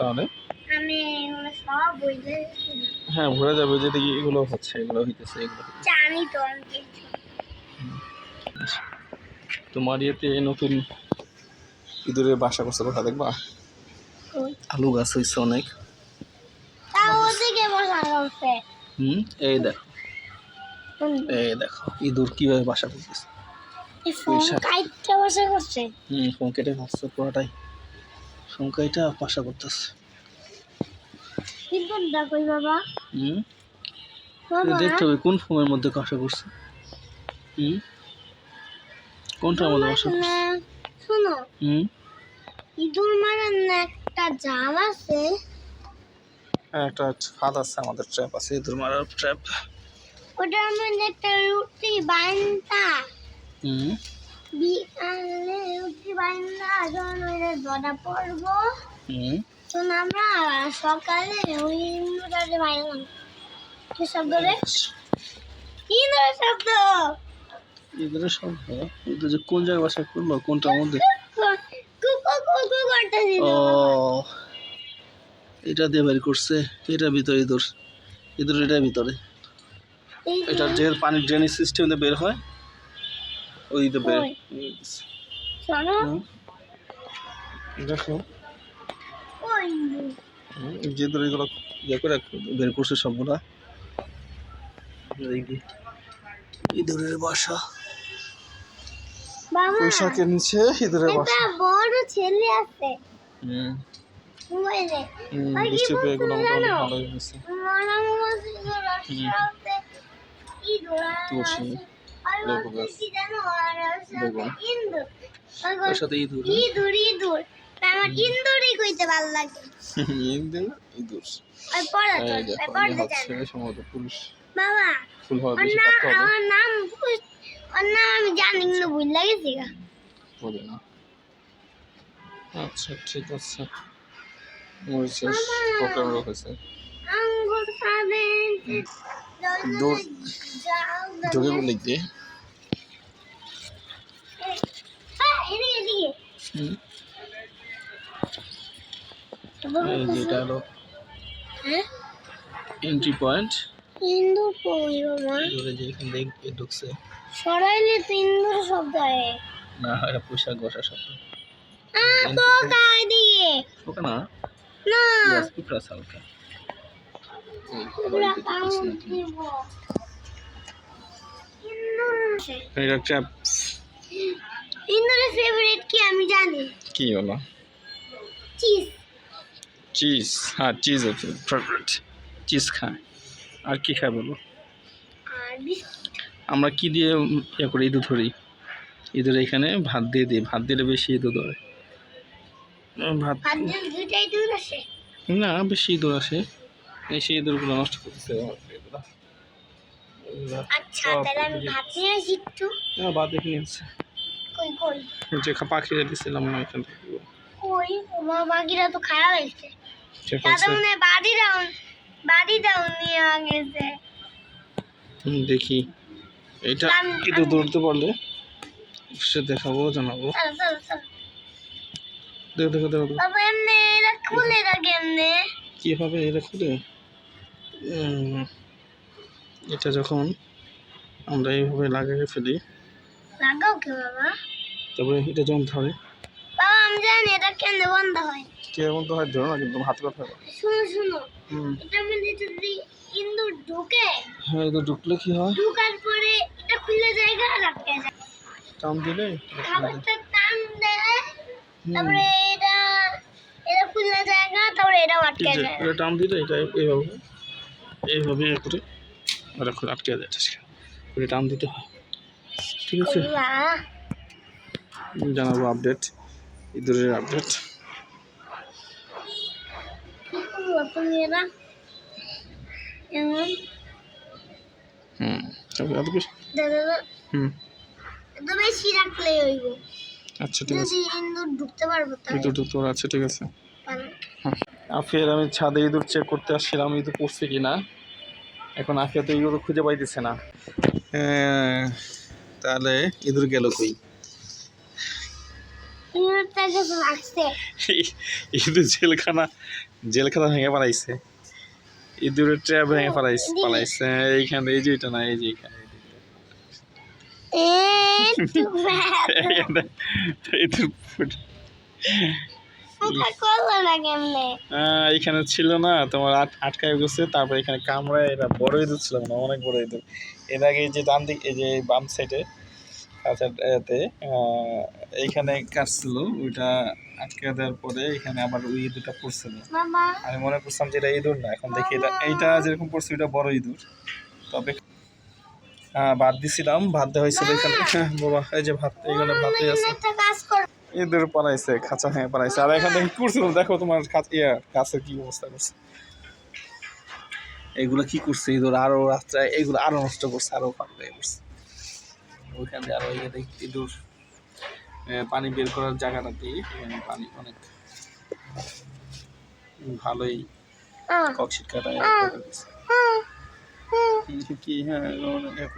তাহলে? হ্যাঁ ভরে যাবে যে দেখি এগুলো হচ্ছে এগুলো হইতেছে এগুলো জানি তো তোমার ইয়েতে নতুন ইঁদুরের বাসা করছে কোথা দেখবা? আলু গাছ হয়েছে অনেক। হুম এই দেখো। এই দেখো ইঁদুর কীভাবে বাসা করতেছে হুম ফোন কেটে খাচ্ছে পুরোটাই। সংখ্যাটা বাসা করতেছে। কিন্তু দেখই বাবা? হুম? বাবা দেখতে হবে কোন ফোনের মধ্যে বাসা করছে? হুম? কোনটার মধ্যে বাসা করছে? শোনো হুম? ইঁদুর মারার না একটা জাল আছে। হ্যাঁ, একটা ফাঁদ আছে আমাদের ট্র্যাপ আছে ইঁদুর মারার ট্র্যাপ ওটার মধ্যে একটা রুটি বাইন্দা হুম? বিকালে রুটি বাইন্দা যখন ওইটা ধরা পড়ব তখন আমরা সকালে ওই ইঁদুরটাকে বাইরলাম কি শব্দ রে? ইঁদুরের শব্দ! ইঁদুরের শব্দ? ইঁদুর যে কোন জায়গায় বাসা করল কোনটার মধ্যে ও এটা দিয়ে বের করছে। এটা ভিতরে ইঁদুর। ইঁদুর এটা ভিতরে। এটা যে পানির ড্রেনেজ সিস্টেম দিয়ে বের হয় ওই। দিয়ে বের শোনো। দেখো যে। ধরে এগুলো ইয়ে করে বের করছে সবগুলা। ইঁদুরের বাসা। পোশাকের নিচে ইঁদুরের বাসা। বড় ছেলে আছে। হুম। বৃষ্টি পেয়ে এগুলো মোটামুটি ভালোই হয়েছে। তুলসী, লেবু গাছ, কি জানো? আর ওর সাথে বেগুন। ইঁদুর। আর ওর বলছে, সাথে ইঁদুর ইঁদুর ইঁদুর। আমার ইঁদুরই কইতে ভালো লাগে। ইঁদুর ইঁদুর। ওই পড়া তো এই দেখো ওই পড়তে হচ্ছে জানো। সম্ভবত পুরুষ বাবা ফুল হওয়া বেশি নাম হবে। আমার নাম ওর নাম আমি জানি কিন্তু ভুল লাগেছি গা। বলে না। আচ্ছা ঠিক আছে। মরিচের প্রোগ্রাম রেখেছে আঙ্গুর খাবেন দূর। ঢুকে বলে দিয়ে হ্যাঁ এদিকে এদিকে হুম, এই যে এটা হলো হ্যাঁ এন্ট্রি পয়েন্ট ইন্দুর কই বাবা ধরে যে এখান থেকে ঢুকছে। সরাইলে তো ইন্দুর শব্দ হয়। না এটা পোশাক বসা শব্দ। আহ পোকা না? না। হালকা। আবার ইন্দুরের ফেভারিট কি আমি জানি? কি হলো? চিজ চিজ হ্যাঁ চিজ আছে ফেভারিট চিজ খায়। আর কি খায় বলো? আমরা কি দিয়ে ইয়ে করি? ইঁদুর ধরি। ইঁদুর এখানে ভাত দিয়ে দিই। ভাত দিলে বেশি ইঁদুর ধরে। ভাত ভাত না বেশি ইঁদুর আসে। এই সেই ইঁদুরগুলো নষ্ট করতেছে। আচ্ছা তাহলে আমি ভাত নিয়ে আসি একটু। না, বাদ দেখে নিয়েছে কই কই? যে খা- দিছিলাম না এখান থেকে কই? তো দাদা মনে বাড়ি ডাউন বাড়ি ডাউন নিয়ে গেছে। দেখি। এটা ধরতে পারলে সে দেখাবো জানাব। দেখো দেখো দেখো। বাবা এমনি এরা খুলে রাখে এমনি কীভাবে এটা খুলে? এটা যখন আমরা এইভাবে লাগিয়ে ফেলি লাগাও কে বাবা? তারপরে এটা যখন ধরে বাবা আমি জানি এটা কেন বন্ধ হয়। কেমন তো হয় ধরো না কিন্তু হাতে ব্যথা করে। শুনো শুনো। এটার মধ্যে যদি ইন্দুর ঢুকে হ্যাঁ এটা ঢুকলে কি হয়? ঢুকার পরে এটা খুলে জায়গা আর আটকে যায়। টান দিলে? এটা খাবারটা টান দেয় তারপরে এটা এটা খুলে জায়গা তারপরে এটাও আটকে যায়। এটা টান দিলে এটা এইভাবে এইভাবে করে এটা আটকে যায় করে টান দিতে হয়। ঠিক আছে? জানাব আপডেট ইঁদুরের আপডেট হুম হুম। বেশি রাখলেই হইব। আচ্ছা ঠিক আছে। যদি ঢুকতে পারব ইঁদুর তো তোর ঠিক আছে। আমি ছাদে ইঁদুর চেক করতে আসছিলাম ইঁদুর পড়ছে কি না এখন আফিয়া তো ইঁদুর খুঁজে পাইতেছে না। আহ, তাহলে ইঁদুর গেল কই? ইঁদুর জেলখানা জেল খাতা ভেঙে পালাইছে। ইঁদুরের ট্র্যাপ ভেঙে পালাইছে পালাইছে। এইখানে এই যে এটা না এই যে এখানে এই তো ব্যাস। এইখানে ইঁদুর। ফুট- এটা করল না কেমনে? আহ, এইখানে ছিল না তোমার আটকায় গেছে তারপর এখানে কামড়ায় এটা বড় ইঁদুর ছিল না অনেক বড় ইঁদুর এর আগে যে ডান দিক এই যে বাম সাইডে আহ, এইখানে কাটছিল ওইটা আটকে দেওয়ার পরে এখানে আবার ওই ইঁদুরটা পড়ছিল। আমি মনে করছিলাম যে এটা ইঁদুর না এখন দেখি এটা এইটা যেরকম পড়ছে ওইটা বড় ইঁদুর। তবে ভাত দিছিলাম ভাত দেওয়া হয়েছিল এখানে। বাবা এই যে ভাত এইখানে ভাতই আছে। ইঁদুর পালাইছে খাঁচা হ্যাঁ পালাইছে। আর এখানে কি করছিল দেখো তোমার খাঁচা ইয়া গাছের কি অবস্থা করছে। এগুলো কি করছে? ইঁদুর আরও রাত্রে এগুলো আরও নষ্ট করছে আরও পাকড়ে করছে ওইখান দিয়ে আরও ইয়ে দেখি ইঁদুর পানি বের করার জায়গাটাতে দিয়ে পানি অনেক ভালোই কক্সিট কাটায়। কি হ্যাঁ ইয়ে